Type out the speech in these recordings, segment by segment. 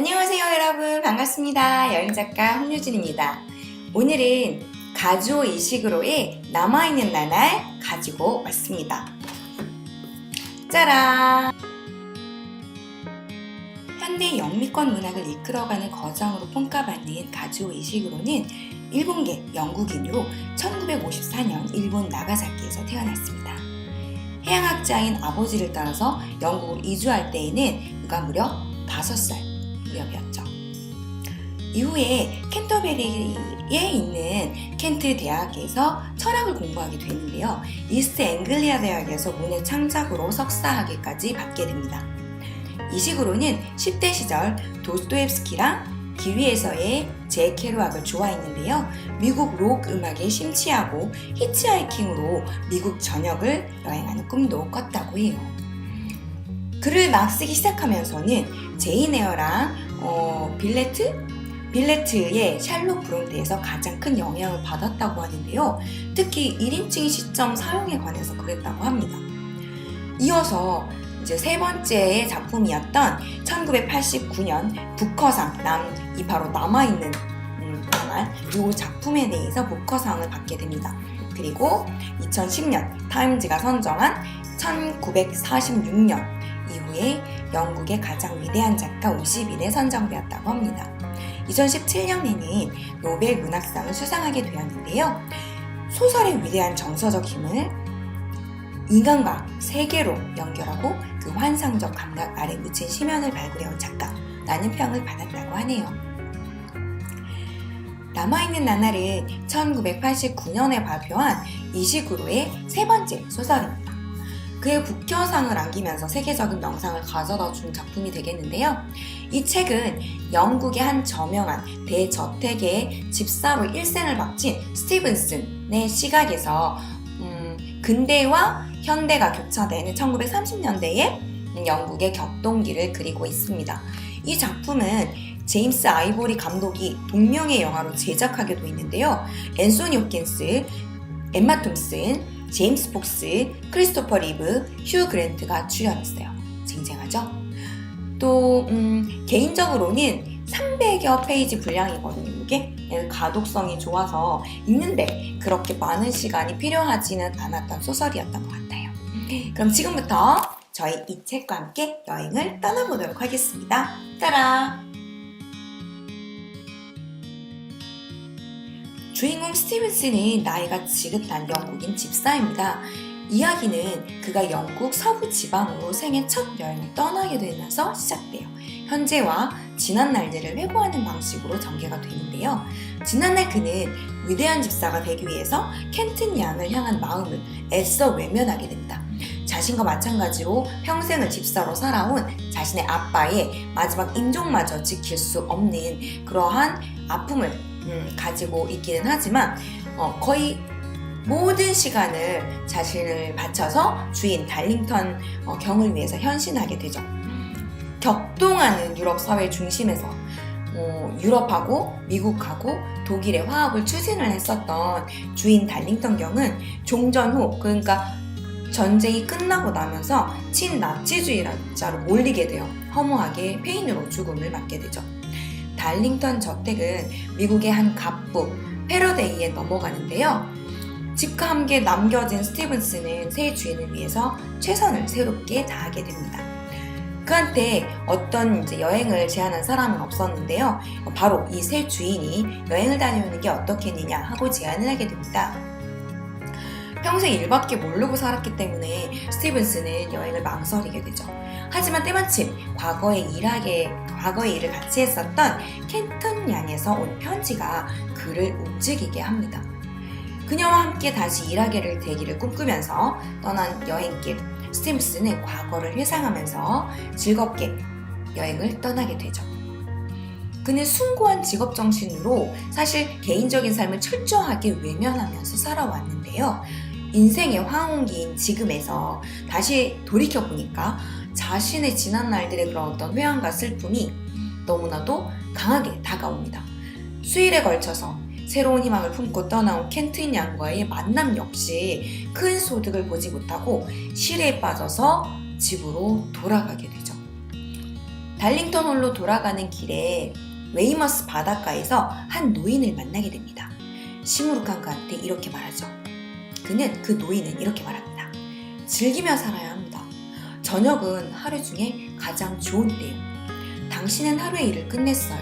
안녕하세요 여러분. 반갑습니다. 여행작가 홍유진입니다. 오늘은 가주오 이식으로의 남아있는 나날 가지고 왔습니다. 짜란! 현대 영미권 문학을 이끌어가는 거장으로 평가받는 가주오 이식으로는 일본계 영국인으로 1954년 일본 나가사키에서 태어났습니다. 해양학자인 아버지를 따라서 영국으로 이주할 때에는 그가 무려 5살 무렵이었죠. 이후에 캔터베리에 있는 켄트 대학에서 철학을 공부하게 되는데요. 이스트 앵글리아 대학에서 문해 창작으로 석사학위까지 받게 됩니다. 이 식으로는 10대 시절 도스토옙스키랑 기위에서의 제 케루악을 좋아했는데요. 미국 록 음악에 심취하고 히치하이킹으로 미국 전역을 여행하는 꿈도 꿨다고 해요. 글을 막 쓰기 시작하면서는 제인 에어랑 어, 빌레트? 빌레트의 샬롯 브론트에서 가장 큰 영향을 받았다고 하는데요. 특히 1인칭 시점 사용에 관해서 그랬다고 합니다. 이어서 이제 세 번째의 작품이었던 1989년 부커상 남, 이 바로 남아있는 음, 나날 이 작품에 대해서 부커상을 받게 됩니다. 그리고 2010년 타임즈가 선정한 1946년 이후에 영국의 가장 위대한 작가 50인에 선정되었다고 합니다. 2017년에는 노벨 문학상을 수상하게 되었는데요. 소설의 위대한 정서적 힘을 인간과 세계로 연결하고 그 환상적 감각 아래 묻힌 심연을 발굴해온 작가라는 평을 받았다고 하네요. 남아있는 나날은 1989년에 발표한 이식으로의 세 번째 소설입니다. 그의 북켜상을 안기면서 세계적인 명상을 가져다 준 작품이 되겠는데요. 이 책은 영국의 한 저명한 대저택의 집사로 일생을 바친 스티븐슨의 시각에서 음, 근대와 현대가 교차되는 1930년대의 영국의 격동기를 그리고 있습니다. 이 작품은 제임스 아이보리 감독이 동명의 영화로 제작하게 돼 있는데요. 앤소니 호킨스, 엠마 톰슨, 제임스 폭스, 크리스토퍼 리브, 휴 그랜트가 출연했어요. 쟁쟁하죠? 또 음, 개인적으로는 300여 페이지 분량이거든요. 이게 가독성이 좋아서 읽는데 그렇게 많은 시간이 필요하지는 않았던 소설이었던 것 같아요. 그럼 지금부터 저희 이 책과 함께 여행을 떠나보도록 하겠습니다. 따라! 주인공 스티븐슨은 나이가 지긋한 영국인 집사입니다. 이야기는 그가 영국 서부 지방으로 생애 첫 여행을 떠나게 되면서 시작돼요. 현재와 지난 날들을 회고하는 방식으로 전개가 되는데요. 지난날 그는 위대한 집사가 되기 위해서 켄튼 양을 향한 마음을 애써 외면하게 됩니다. 자신과 마찬가지로 평생을 집사로 살아온 자신의 아빠의 마지막 인종마저 지킬 수 없는 그러한 아픔을 음, 가지고 있기는 하지만 어, 거의 모든 시간을 자신을 바쳐서 주인 달링턴 어, 경을 위해서 현신하게 되죠. 격동하는 유럽 사회 중심에서 어, 유럽하고 미국하고 독일의 화합을 추진을 했었던 주인 달링턴 경은 종전 후 그러니까 전쟁이 끝나고 나면서 친나치주의자로 몰리게 되어 허무하게 페인으로 죽음을 맞게 되죠. 달링턴 저택은 미국의 한 갑부 패러데이에 넘어가는데요. 집과 함께 남겨진 스티븐스는 새 주인을 위해서 최선을 새롭게 다하게 됩니다. 그한테 어떤 여행을 제안한 사람은 없었는데요. 바로 이 새 주인이 여행을 다녀오는 게 어떻겠느냐 하고 제안을 하게 됩니다. 평생 일밖에 모르고 살았기 때문에 스티븐스는 여행을 망설이게 되죠. 하지만 때마침 과거에 일하게 과거의 일을 같이 했었던 켄턴 양에서 온 편지가 그를 움직이게 합니다. 그녀와 함께 다시 일하게를 되기를 꿈꾸면서 떠난 여행길 스티븐스는 과거를 회상하면서 즐겁게 여행을 떠나게 되죠. 그는 숭고한 직업 정신으로 사실 개인적인 삶을 철저하게 외면하면서 살아왔는데요. 인생의 황혼기인 지금에서 다시 돌이켜보니까 자신의 지난 날들의 그런 어떤 회한과 슬픔이 너무나도 강하게 다가옵니다. 수일에 걸쳐서 새로운 희망을 품고 떠나온 켄트인 양과의 만남 역시 큰 소득을 보지 못하고 실에 빠져서 집으로 돌아가게 되죠. 달링턴 홀로 돌아가는 길에 웨이머스 바닷가에서 한 노인을 만나게 됩니다. 시무룩한 그한테 이렇게 말하죠. 그는 그 노인은 이렇게 말합니다. 즐기며 살아야. 저녁은 하루 중에 가장 좋은 때요. 당신은 하루의 일을 끝냈어요.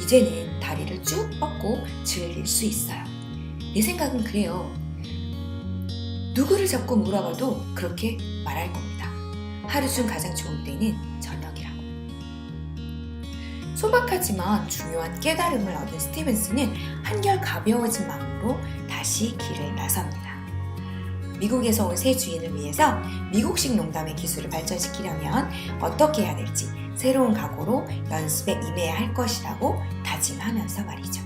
이제는 다리를 쭉 뻗고 즐길 수 있어요. 내 생각은 그래요. 누구를 자꾸 물어봐도 그렇게 말할 겁니다. 하루 중 가장 좋은 때는 저녁이라고. 소박하지만 중요한 깨달음을 얻은 스티븐스는 한결 가벼워진 마음으로 다시 길을 나섭니다. 미국에서 온 새 주인을 위해서 미국식 농담의 기술을 발전시키려면 어떻게 해야 될지 새로운 각오로 연습에 임해야 할 것이라고 다짐하면서 말이죠.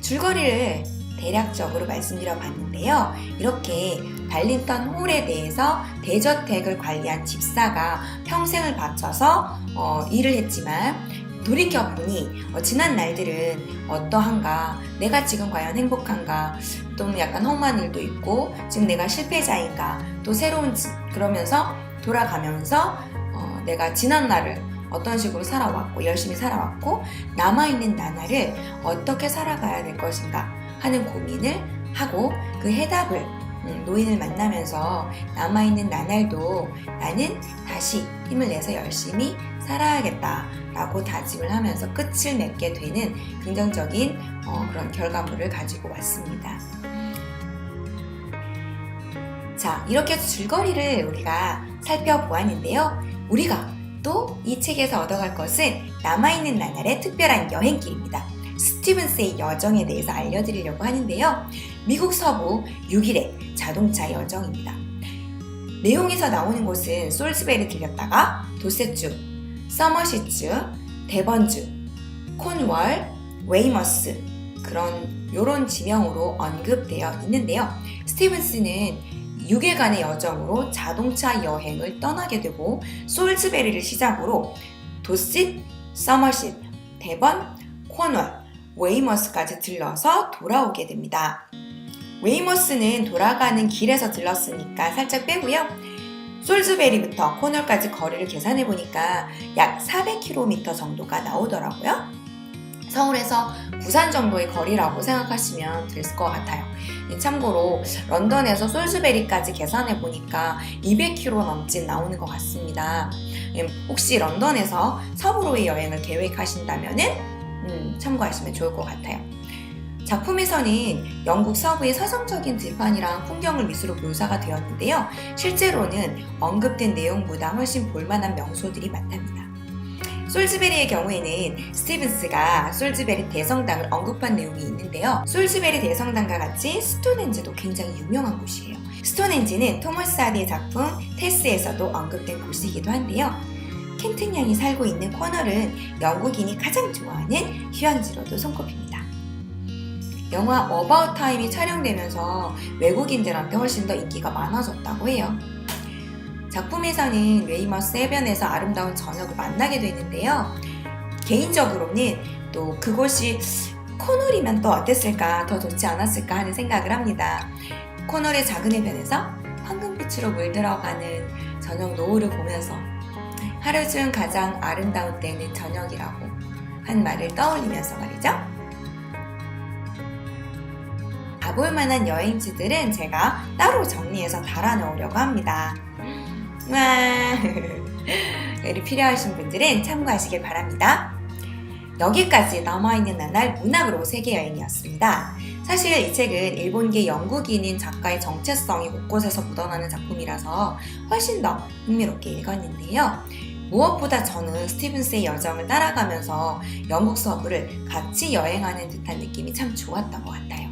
줄거리를 대략적으로 말씀드려 봤는데요. 이렇게 달린턴 홀에 대해서 대저택을 관리한 집사가 평생을 바쳐서 어, 일을 했지만 돌이켜보니 어, 지난 날들은 어떠한가, 내가 지금 과연 행복한가, 또 약간 험한 일도 있고, 지금 내가 실패자인가, 또 새로운, 지- 그러면서 돌아가면서 어, 내가 지난 날을 어떤 식으로 살아왔고, 열심히 살아왔고, 남아있는 나날을 어떻게 살아가야 될 것인가 하는 고민을 하고 그 해답을 음, 노인을 만나면서 남아있는 나날도 나는 다시 힘을 내서 열심히 살아야겠다라고 다짐을 하면서 끝을 맺게 되는 긍정적인 어, 그런 결과물을 가지고 왔습니다. 자, 이렇게 줄거리를 우리가 살펴보았는데요. 우리가 또 이 책에서 얻어갈 것은 남아있는 나날의 특별한 여행길입니다. 스티븐스의 여정에 대해서 알려드리려고 하는데요. 미국 서부 6일의 자동차 여정입니다. 내용에서 나오는 곳은 솔스베리 들렸다가 도세주, 서머시츠, 데번주, 콘월, 웨이머스 그런 요런 지명으로 언급되어 있는데요. 스티븐스는 6일간의 여정으로 자동차 여행을 떠나게 되고 솔스베리를 시작으로 도sit, 서머시, 데번, 코널, 웨이머스까지 들러서 돌아오게 됩니다. 웨이머스는 돌아가는 길에서 들렀으니까 살짝 빼고요. 솔즈베리부터 코널까지 거리를 계산해 보니까 약 400km 정도가 나오더라고요. 서울에서 부산 정도의 거리라고 생각하시면 될 것 같아요. 참고로 런던에서 솔즈베리까지 계산해 보니까 200km 넘진 나오는 것 같습니다. 음, 혹시 런던에서 서부로의 여행을 계획하신다면은 음, 참고하시면 좋을 것 같아요. 작품에서는 영국 서부의 서정적인 들판이랑 풍경을 미술로 묘사가 되었는데요. 실제로는 언급된 내용보다 훨씬 볼만한 명소들이 많답니다. 솔즈베리의 경우에는 스티븐스가 솔즈베리 대성당을 언급한 내용이 있는데요. 솔즈베리 대성당과 같이 스톤헨즈도 굉장히 유명한 곳이에요. 스톤헨즈는 토머스 하디의 작품 테스에서도 언급된 곳이기도 한데요. 켄튼 양이 살고 있는 코널은 영국인이 가장 좋아하는 휴양지로도 손꼽힙니다. 영화 어바웃 타임이 촬영되면서 외국인들한테 훨씬 더 인기가 많아졌다고 해요. 작품에서는 웨이머스 해변에서 아름다운 저녁을 만나게 되는데요. 개인적으로는 또 그곳이 코널이면 또 어땠을까, 더 좋지 않았을까 하는 생각을 합니다. 코널의 작은 해변에서 황금빛으로 물들어가는 저녁 노을을 보면서 하루 중 가장 아름다운 때는 저녁이라고 한 말을 떠올리면서 말이죠. 가볼 만한 여행지들은 제가 따로 정리해서 달아놓으려고 합니다. 와, 여기 필요하신 분들은 참고하시길 바랍니다. 여기까지 남아있는 나날 문학으로 세계 여행이었습니다. 사실 이 책은 일본계 영국인인 작가의 정체성이 곳곳에서 묻어나는 작품이라서 훨씬 더 흥미롭게 읽었는데요. 무엇보다 저는 스티븐스의 여정을 따라가면서 영국 서부를 같이 여행하는 듯한 느낌이 참 좋았던 것 같아요.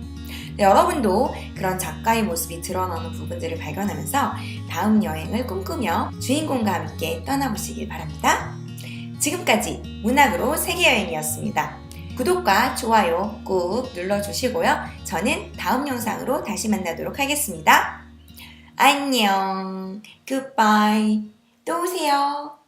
네, 여러분도 그런 작가의 모습이 드러나는 부분들을 발견하면서 다음 여행을 꿈꾸며 주인공과 함께 떠나보시길 바랍니다. 지금까지 문학으로 세계여행이었습니다. 구독과 좋아요 꾹 눌러주시고요. 저는 다음 영상으로 다시 만나도록 하겠습니다. 안녕. 굿바이. 또 오세요.